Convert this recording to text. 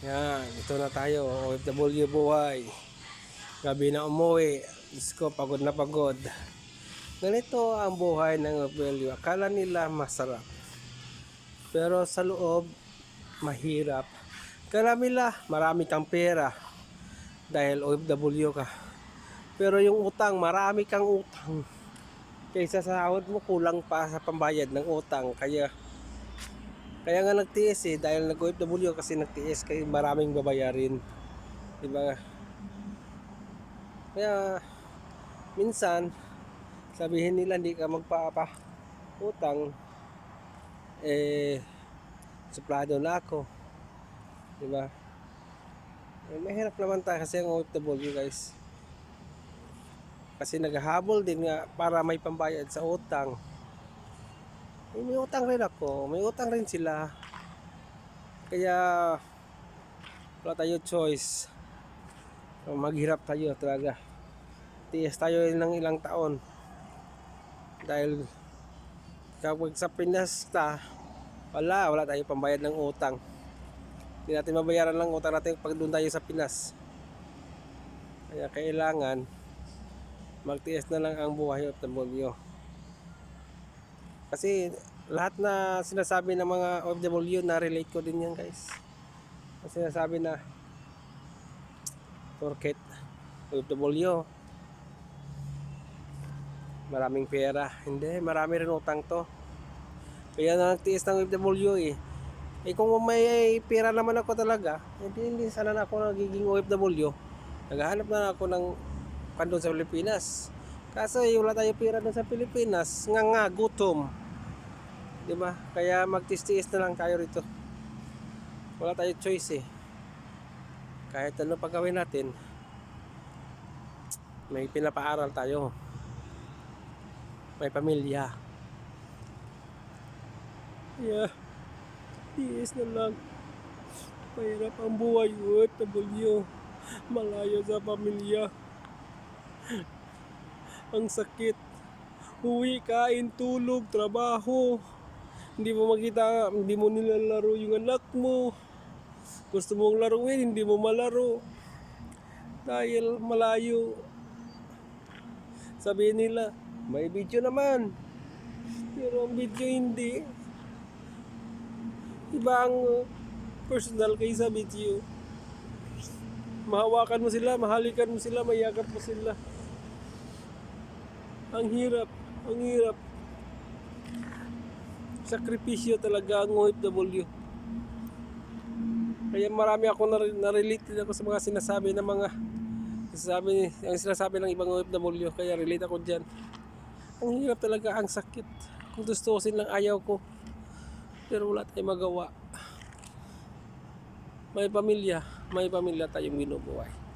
Yan, ito na tayo. OFW buhay. Gabi na umuwi. Diyos ko, pagod na pagod. Ganito ang buhay ng OFW. Akala nila masarap. Pero sa loob, mahirap. Akala nila marami kang pera. Dahil OFW ka. Pero yung utang, marami kang utang. Kaysa sa sahod mo, kulang pa sa pambayad ng utang. Kaya kaya nga nagtiis eh, dahil nag-OFW kasi nagtiis kaya maraming babayarin. Di ba? Kaya, minsan, sabihin nila hindi ka magpapa utang, eh, suplado na ako. Di ba? Eh, mahirap naman tayo kasi ang OFW guys. Kasi naghahabol din nga para may pambayad sa utang. May utang rin ako. May utang rin sila. Kaya wala tayo choice. Maghirap tayo talaga. Tiis tayo ng ilang taon. Dahil kapag sa Pinas ta, wala, wala tayo pambayad ng utang. Hindi natin mabayaran lang utang natin pag doon tayo sa Pinas. Kaya kailangan magtiis na lang ang buhay of the kasi lahat na sinasabi ng mga OFW na relate ko din yan guys. Kasi sinasabi na porket OFW maraming pera. Hindi, marami rin utang to. Kaya na nagtiis ng OFW eh. Eh kung may pera naman ako talaga, hindi, hindi sana na ako nagiging OFW. Naghahanap na ako ng kandun sa Pilipinas. Kaso wala tayo pera doon sa Pilipinas. Nga nga, gutom. Di ba? Kaya magtistiis na lang tayo rito. Wala tayo choice eh. Kahit ano pa gawin natin, may pinapaaral tayo. May pamilya. Yeah. Tiis na lang. Mahirap ang buhay, OFW. Malayo sa pamilya. Ang sakit. Uwi, kain, tulog, trabaho. Hindi mo makita, hindi mo nilalaro yung anak mo. Gusto mong laruin, hindi mo malaro. Dahil malayo. Sabihin nila, may video naman. Pero ang video hindi. Iba ang uh, personal kaysa video. Mahawakan mo sila, mahalikan mo sila, mayakap mo sila. Ang hirap, ang hirap. Sakripisyo talaga ang OFW. Kaya marami ako na- na-relate ako sa mga sinasabi ng mga sinasabi, ang sinasabi ng ibang OFW. Kaya relate ako dyan. Ang hirap talaga, ang sakit. Kung gustusin lang ayaw ko. Pero wala tayong magawa. May pamilya, may pamilya tayong binubuhay.